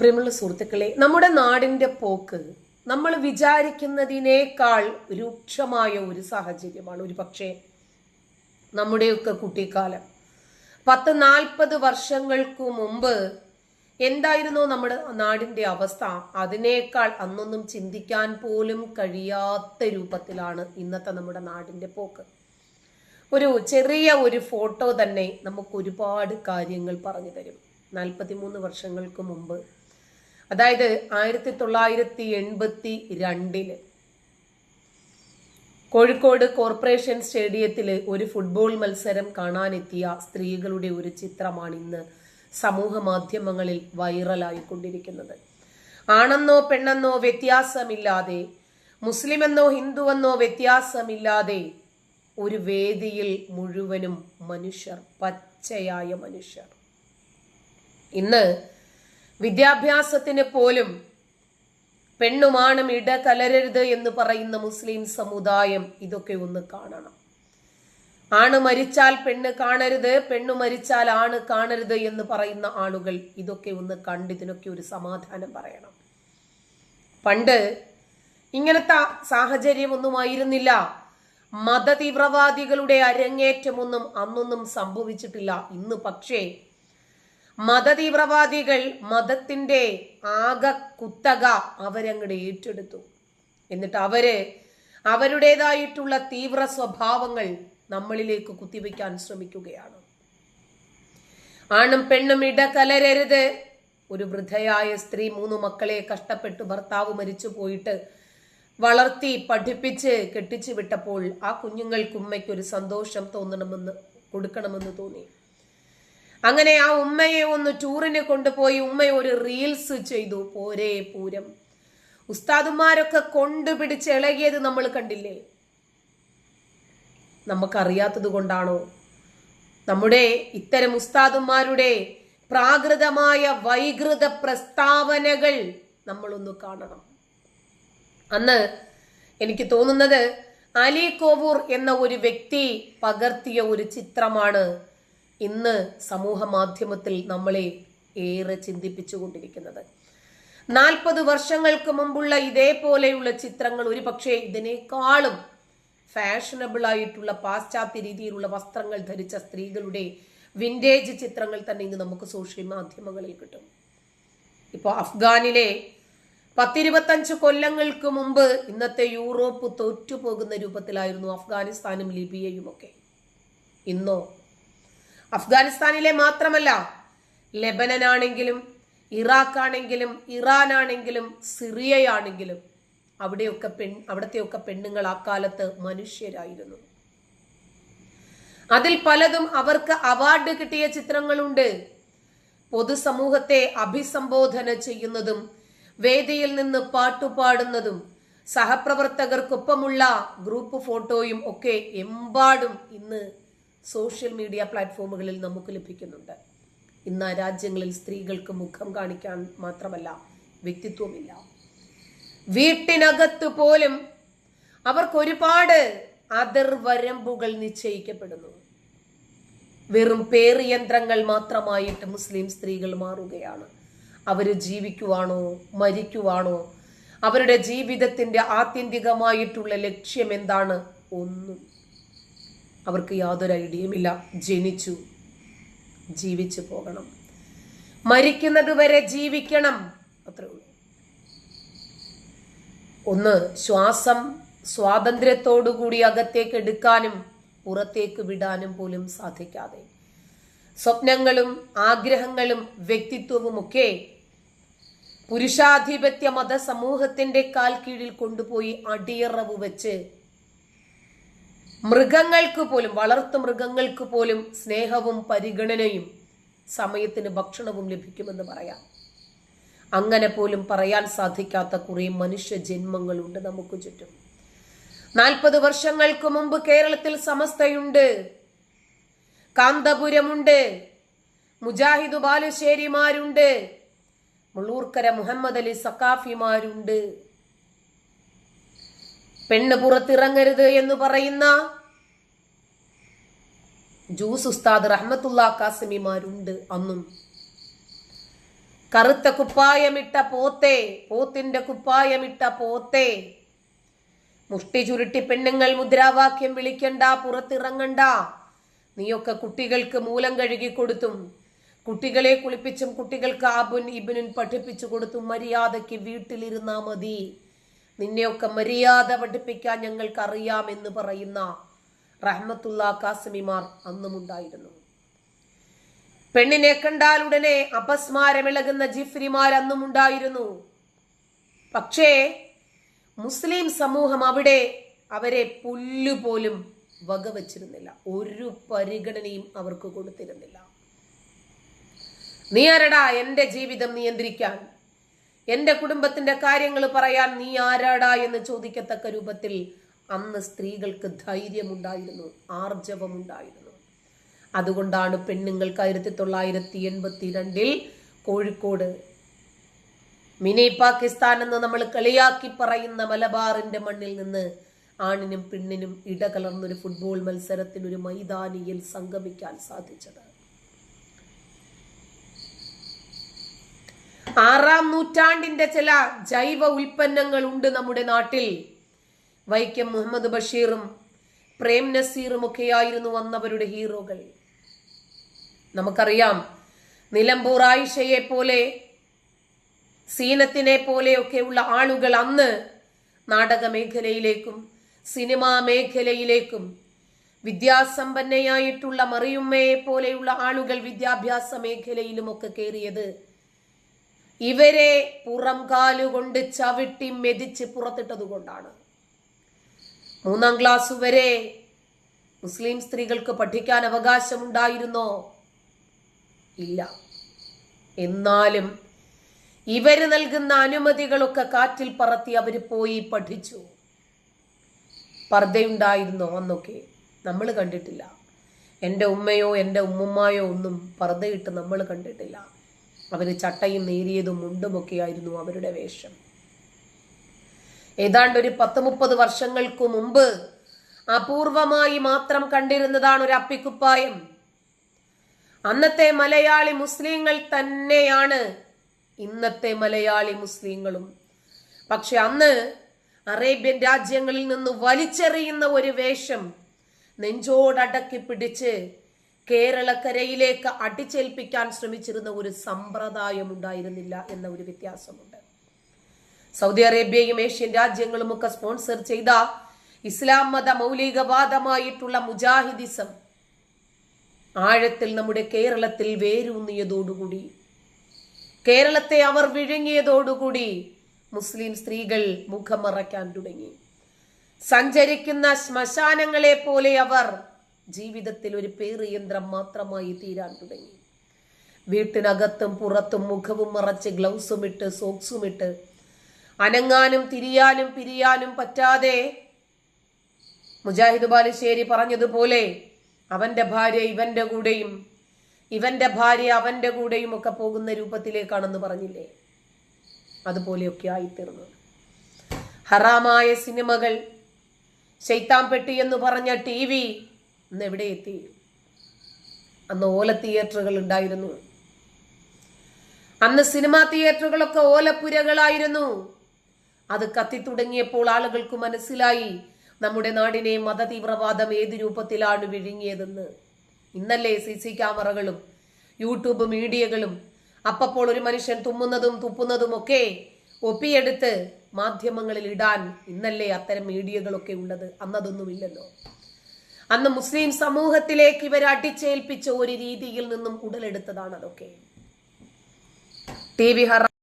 പ്രിയമുള്ള സുഹൃത്തുക്കളെ നമ്മുടെ നാടിന്റെ പോക്ക് നമ്മൾ വിചാരിക്കുന്നതിനേക്കാൾ രൂക്ഷമായ ഒരു സാഹചര്യമാണ്. ഒരു പക്ഷേ നമ്മുടെയൊക്കെ കുട്ടിക്കാലം. പത്ത് നാൽപ്പത് വർഷങ്ങൾക്ക് മുമ്പ് എന്തായിരുന്നോ നമ്മുടെ നാടിന്റെ അവസ്ഥ? അതിനേക്കാൾ അന്നൊന്നും ചിന്തിക്കാൻ പോലും കഴിയാത്ത രൂപത്തിലാണ് ഇന്നത്തെ നമ്മുടെ നാടിന്റെ പോക്ക്. ഒരു ചെറിയ ഒരു ഫോട്ടോ തന്നെ നമുക്ക് ഒരുപാട് കാര്യങ്ങൾ പറഞ്ഞു തരും. നാൽപ്പത്തിമൂന്ന് വർഷങ്ങൾക്ക് മുമ്പ് അതായത് ആയിരത്തി തൊള്ളായിരത്തി എൺപത്തി രണ്ടിൽ കോഴിക്കോട് കോർപ്പറേഷൻ സ്റ്റേഡിയത്തിൽ ഒരു ഫുട്ബോൾ മത്സരം കാണാനെത്തിയ സ്ത്രീകളുടെ ഒരു ചിത്രമാണ് ഇന്ന് സമൂഹ മാധ്യമങ്ങളിൽ വൈറലായിക്കൊണ്ടിരിക്കുന്നത്. ആണെന്നോ പെണ്ണെന്നോ വ്യത്യാസമില്ലാതെ മുസ്ലിമെന്നോ ഹിന്ദുവെന്നോ വ്യത്യാസമില്ലാതെ ഒരു വേദിയിൽ മുഴുവനും മനുഷ്യർ പച്ചയായ മനുഷ്യർ. ഇന്ന് വിദ്യാഭ്യാസത്തിന് പോലും പെണ്ണുമാണും ഇട കലരരുത് എന്ന് പറയുന്ന മുസ്ലിം സമുദായം ഇതൊക്കെ ഒന്ന് കാണണം. ആണ് മരിച്ചാൽ പെണ്ണ് കാണരുത് പെണ്ണു മരിച്ചാൽ ആണ് കാണരുത് എന്ന് പറയുന്ന ആളുകൾ ഇതൊക്കെ ഒന്ന് കണ്ട് ഇതിനൊക്കെ ഒരു സമാധാനം പറയണം. പണ്ട് ഇങ്ങനത്തെ സാഹചര്യമൊന്നും ആയിരുന്നില്ല. മതതീവ്രവാദികളുടെ അരങ്ങേറ്റമൊന്നും അന്നൊന്നും സംഭവിച്ചിട്ടില്ല. ഇന്ന് പക്ഷേ മതതീവ്രവാദികൾ മതത്തിന്റെ ആകെ കുത്തക അവരങ്ങടെ ഏറ്റെടുത്തു. എന്നിട്ട് അവർ അവരുടേതായിട്ടുള്ള തീവ്ര സ്വഭാവങ്ങൾ നമ്മളിലേക്ക് കുത്തിവെക്കാൻ ശ്രമിക്കുകയാണ്. ആണും പെണ്ണും ഇടകലരരുത്. ഒരു വൃദ്ധയായ സ്ത്രീ മൂന്ന് മക്കളെ കഷ്ടപ്പെട്ട് ഭർത്താവ് മരിച്ചു പോയിട്ട് വളർത്തി പഠിപ്പിച്ച് കെട്ടിച്ചു വിട്ടപ്പോൾ ആ കുഞ്ഞുങ്ങൾക്ക് ഒരു സന്തോഷം തോന്നണമെന്ന് കൊടുക്കണമെന്ന് തോന്നി. അങ്ങനെ ആ ഉമ്മയെ ഒന്ന് ടൂറിന് കൊണ്ടുപോയി ഉമ്മ ഒരു റീൽസ് ചെയ്തു. പോരേ പൂരം. ഉസ്താദുമാരൊക്കെ കൊണ്ടുപിടിച്ച് ഇളകിയത് നമ്മൾ കണ്ടില്ലേ? നമുക്കറിയാത്തത് കൊണ്ടാണോ? നമ്മുടെ ഇത്തരം ഉസ്താദുമാരുടെ പ്രാകൃതമായ വൈകൃത പ്രസ്താവനകൾ നമ്മളൊന്ന് കാണണം. അന്ന് എനിക്ക് തോന്നുന്നത് അലി കോവൂർ എന്ന ഒരു വ്യക്തി പകർത്തിയ ഒരു ചിത്രമാണ് ഇന്ന് സമൂഹ മാധ്യമത്തിൽ നമ്മളെ ഏറെ ചിന്തിപ്പിച്ചുകൊണ്ടിരിക്കുന്നത്. നാൽപ്പത് വർഷങ്ങൾക്ക് മുമ്പുള്ള ഇതേപോലെയുള്ള ചിത്രങ്ങൾ ഒരു പക്ഷേ ഇതിനേക്കാളും ഫാഷനബിൾ ആയിട്ടുള്ള പാശ്ചാത്യ രീതിയിലുള്ള വസ്ത്രങ്ങൾ ധരിച്ച സ്ത്രീകളുടെ വിന്റേജ് ചിത്രങ്ങൾ തന്നെ ഇന്ന് നമുക്ക് സോഷ്യൽ മാധ്യമങ്ങളിൽ കിട്ടും. ഇപ്പോൾ അഫ്ഗാനിലെ പത്തിരുപത്തഞ്ച് കൊല്ലങ്ങൾക്ക് മുമ്പ് ഇന്നത്തെ യൂറോപ്പ് തോറ്റുപോകുന്ന രൂപത്തിലായിരുന്നു അഫ്ഗാനിസ്ഥാനും ലിബിയയുമൊക്കെ. ഇന്നോ അഫ്ഗാനിസ്ഥാനിലെ മാത്രമല്ല ലെബനൻ ആണെങ്കിലും ഇറാഖ് ആണെങ്കിലും ഇറാൻ ആണെങ്കിലും സിറിയയാണെങ്കിലും അവിടെയൊക്കെ പെൺ അവിടത്തെയൊക്കെ പെണ്ണുങ്ങൾ അക്കാലത്ത് മനുഷ്യരായിരുന്നു. അതിൽ പലതും അവർക്ക് അവാർഡ് കിട്ടിയ ചിത്രങ്ങളുണ്ട്. പൊതുസമൂഹത്തെ അഭിസംബോധന ചെയ്യുന്നതും വേദിയിൽ നിന്ന് പാട്ടുപാടുന്നതും സഹപ്രവർത്തകർക്കൊപ്പമുള്ള ഗ്രൂപ്പ് ഫോട്ടോയും ഒക്കെ എമ്പാടും ഇന്ന് സോഷ്യൽ മീഡിയ പ്ലാറ്റ്ഫോമുകളിൽ നമുക്ക് ലഭിക്കുന്നുണ്ട്. ഇന്ന് രാജ്യങ്ങളിൽ സ്ത്രീകൾക്ക് മുഖം കാണിക്കാൻ മാത്രമല്ല വ്യക്തിത്വമില്ല വീട്ടിനകത്ത് പോലും അവർക്ക് ഒരുപാട് അതിർവരമ്പുകൾ നിശ്ചയിക്കപ്പെടുന്നു. വെറും പേറിയന്ത്രങ്ങൾ മാത്രമായിട്ട് മുസ്ലിം സ്ത്രീകൾ മാറുകയാണ്. അവർ ജീവിക്കുവാണോ മരിക്കുവാണോ? അവരുടെ ജീവിതത്തിന്റെ ആത്യന്തികമായിട്ടുള്ള ലക്ഷ്യം എന്താണ്? ഒന്നും. അവർക്ക് യാതൊരു ഐഡിയയുമില്ല ജനിച്ചു ജീവിച്ചു പോകണം. മരിക്കുന്നത് വരെ ജീവിക്കണം. അത്രേ ഉള്ളൂ. ഒന്ന് ശ്വാസം സ്വാതന്ത്ര്യത്തോടുകൂടി അകത്തേക്ക് എടുക്കാനും പുറത്തേക്ക് വിടാനും പോലും സാധിക്കാതെ. സ്വപ്നങ്ങളും ആഗ്രഹങ്ങളും വ്യക്തിത്വവും ഒക്കെ പുരുഷാധിപത്യ മതസമൂഹത്തിന്റെ കാൽ കീഴിൽ കൊണ്ടുപോയി അടിയറവ് വെച്ച് മൃഗങ്ങൾക്ക് പോലും വളർത്തു മൃഗങ്ങൾക്ക് പോലും സ്നേഹവും പരിഗണനയും സമയത്തിന് ഭക്ഷണവും ലഭിക്കുമെന്ന് പറയാം. അങ്ങനെ പോലും പറയാൻ സാധിക്കാത്ത കുറെ മനുഷ്യ ജന്മങ്ങളുണ്ട് നമുക്ക് ചുറ്റും. നാൽപ്പത് വർഷങ്ങൾക്ക് മുമ്പ് കേരളത്തിൽ സമസ്തയുണ്ട്. കാന്തപുരമുണ്ട്. മുജാഹിദ് ബാലുശ്ശേരിമാരുണ്ട്. മുള്ളൂർക്കര മുഹമ്മദ് അലി സക്കാഫിമാരുണ്ട് പെണ്ണ് പുറത്തിറങ്ങരുത് എന്ന് പറയുന്ന ജൂസ് ഉസ്താദ് റഹ്മത്തുള്ള കാസിമിമാരുണ്ട് അന്നും. കറുത്ത കുപ്പായമിട്ട പോത്തെ പോത്തിന്റെ കുപ്പായമിട്ട പോത്തെ. മുഷ്ടി ചുരുട്ടി പെണ്ണുങ്ങൾ മുദ്രാവാക്യം വിളിക്കണ്ട പുറത്തിറങ്ങണ്ട. നീയൊക്കെ കുട്ടികൾക്ക് മൂലം കഴുകി കൊടുത്തും കുട്ടികളെ കുളിപ്പിച്ചും കുട്ടികൾക്ക് ആബുൻ ഇബിനുൻ പഠിപ്പിച്ചു കൊടുത്തും മര്യാദയ്ക്ക് വീട്ടിലിരുന്നാ മതി. നിന്നെയൊക്കെ മര്യാദ പഠിപ്പിക്കാൻ ഞങ്ങൾക്കറിയാം എന്ന് പറയുന്ന റഹ്മത്തുള്ള കാസിമിമാർ അന്നുമുണ്ടായിരുന്നു. പെണ്ണിനെ കണ്ടാൽ ഉടനെ അപസ്മാരമിളകുന്ന ജിഫ്രിമാർ അന്നുമുണ്ടായിരുന്നു. പക്ഷേ മുസ്ലിം സമൂഹം അവിടെ അവരെ പുല്ലുപോലും വകവച്ചിരുന്നില്ല. ഒരു പരിഗണനയും അവർക്ക് കൊടുത്തിരുന്നില്ല. നീ ആരടാ എന്റെ ജീവിതം നിയന്ത്രിക്കാൻ? എന്റെ കുടുംബത്തിന്റെ കാര്യങ്ങൾ പറയാൻ നീ ആരാടാ എന്ന് ചോദിക്കത്തക്ക രൂപത്തിൽ അന്ന് സ്ത്രീകൾക്ക് ധൈര്യമുണ്ടായിരുന്നു ആർജവമുണ്ടായിരുന്നു. അതുകൊണ്ടാണ് പെണ്ണുങ്ങൾക്ക് ആയിരത്തി തൊള്ളായിരത്തി എൺപത്തി രണ്ടിൽ കോഴിക്കോട് മിനി പാകിസ്ഥാൻ എന്ന് നമ്മൾ കളിയാക്കി പറയുന്ന മലബാറിന്റെ മണ്ണിൽ നിന്ന് ആണിനും പെണ്ണിനും ഇടകലർന്നൊരു ഫുട്ബോൾ മത്സരത്തിനൊരു മൈതാനിയിൽ സംഗമിക്കാൻ സാധിച്ചത്. ആറാം നൂറ്റാണ്ടിന്റെ ചില ജൈവ ഉൽപ്പന്നങ്ങൾ ഉണ്ട് നമ്മുടെ നാട്ടിൽ. വൈക്കം മുഹമ്മദ് ബഷീറും പ്രേം നസീറും ഒക്കെയായിരുന്നു വന്നവരുടെ ഹീറോകൾ. നമുക്കറിയാം നിലമ്പൂർ ആയിഷയെ പോലെ സീനത്തിനെ പോലെയൊക്കെയുള്ള ആളുകൾ അന്ന് നാടക മേഖലയിലേക്കും സിനിമാ മേഖലയിലേക്കും വിദ്യാസമ്പന്നയായിട്ടുള്ള മറിയുമ്മയെ പോലെയുള്ള ആളുകൾ വിദ്യാഭ്യാസ മേഖലയിലുമൊക്കെ കയറിയത് ഇവരെ പുറം കാലുകൊണ്ട് ചവിട്ടി മെതിച്ച് പുറത്തിട്ടത് കൊണ്ടാണ് മൂന്നാം ക്ലാസ് വരെ മുസ്ലിം സ്ത്രീകൾക്ക് പഠിക്കാൻ അവകാശമുണ്ടായിരുന്നോ? ഇല്ല. എന്നാലും ഇവർ നൽകുന്ന അനുമതികളൊക്കെ കാറ്റിൽ പറത്തി അവർ പോയി പഠിച്ചു. പർദ്ദയുണ്ടായിരുന്നോ അന്നൊക്കെ? നമ്മൾ കണ്ടിട്ടില്ല. എന്റെ ഉമ്മയോ എന്റെ ഉമ്മുമ്മായോ ഒന്നും പർദ്ദയിട്ട് നമ്മൾ കണ്ടിട്ടില്ല. അവർ ചട്ടയും നേരിയതും മുണ്ടുമൊക്കെയായിരുന്നു അവരുടെ വേഷം. ഏതാണ്ട് ഒരു പത്ത് മുപ്പത് വർഷങ്ങൾക്ക് മുമ്പ് അപൂർവമായി മാത്രം കണ്ടിരുന്നതാണ് ഒരു അപ്പിക്കുപ്പായം. അന്നത്തെ മലയാളി മുസ്ലിങ്ങൾ തന്നെയാണ് ഇന്നത്തെ മലയാളി മുസ്ലിങ്ങളും. പക്ഷെ അന്ന് അറേബ്യൻ രാജ്യങ്ങളിൽ നിന്ന് വലിച്ചെറിയുന്ന ഒരു വേഷം നെഞ്ചോടടക്കി പിടിച്ച് കേരളക്കരയിലേക്ക് അടിച്ചേൽപ്പിക്കാൻ ശ്രമിച്ചിരുന്ന ഒരു സമ്പ്രദായം ഉണ്ടായിരുന്നില്ല എന്ന ഒരു വ്യത്യാസമുണ്ട്. സൗദി അറേബ്യയും ഏഷ്യൻ രാജ്യങ്ങളും ഒക്കെ സ്പോൺസർ ചെയ്ത ഇസ്ലാം മത മൗലികവാദമായിട്ടുള്ള മുജാഹിദിസം ആഴത്തിൽ നമ്മുടെ കേരളത്തിൽ വേരൂന്നിയതോടുകൂടി കേരളത്തെ അവർ വിഴുങ്ങിയതോടുകൂടി മുസ്ലിം സ്ത്രീകൾ മുഖം മറയ്ക്കാൻ തുടങ്ങി. സഞ്ചരിക്കുന്ന ശ്മശാനങ്ങളെ പോലെ അവർ ജീവിതത്തിൽ ഒരു പേറിയന്ത്രം മാത്രമായി തീരാൻ തുടങ്ങി. വീട്ടിനകത്തും പുറത്തും മുഖവും മറച്ച് ഗ്ലൗസും ഇട്ട് സോക്സും ഇട്ട് അനങ്ങാനും തിരിയാനും പിരിയാനും പറ്റാതെ മുജാഹിദ് ബാലുശ്ശേരി പറഞ്ഞതുപോലെ അവന്റെ ഭാര്യ ഇവന്റെ കൂടെയും ഇവന്റെ ഭാര്യ അവന്റെ കൂടെയും ഒക്കെ പോകുന്ന രൂപത്തിലേക്കാണെന്ന് പറഞ്ഞില്ലേ? അതുപോലെയൊക്കെ ആയിത്തീർന്നു. ഹറാമായ സിനിമകൾ ശൈത്താൻ പെട്ടി എന്ന് പറഞ്ഞ ടി ഇന്ന് എവിടെ എത്തി? അന്ന് ഓല തിയേറ്ററുകൾ ഉണ്ടായിരുന്നു. അന്ന് സിനിമാ തിയേറ്ററുകളൊക്കെ ഓലപ്പുരകളായിരുന്നു. അത് കത്തിത്തുടങ്ങിയപ്പോൾ ആളുകൾക്ക് മനസ്സിലായി നമ്മുടെ നാടിനെ മതതീവ്രവാദം ഏത് രൂപത്തിലാണ് വിഴുങ്ങിയതെന്ന്. ഇന്നല്ലേ സി സി ക്യാമറകളും യൂട്യൂബ് മീഡിയകളും അപ്പപ്പോൾ ഒരു മനുഷ്യൻ തുമ്മുന്നതും തുപ്പുന്നതും ഒക്കെ ഒപ്പിയെടുത്ത് മാധ്യമങ്ങളിൽ ഇടാൻ ഇന്നല്ലേ അത്തരം മീഡിയകളൊക്കെ ഉള്ളത്? അന്നതൊന്നുമില്ലല്ലോ. അന്ന് മുസ്ലിം സമൂഹത്തിലേക്ക് ഇവർ അടിച്ചേൽപ്പിച്ച ഒരു രീതിയിൽ നിന്നും ഉടലെടുത്തതാണ് അതൊക്കെ. T V ഹറ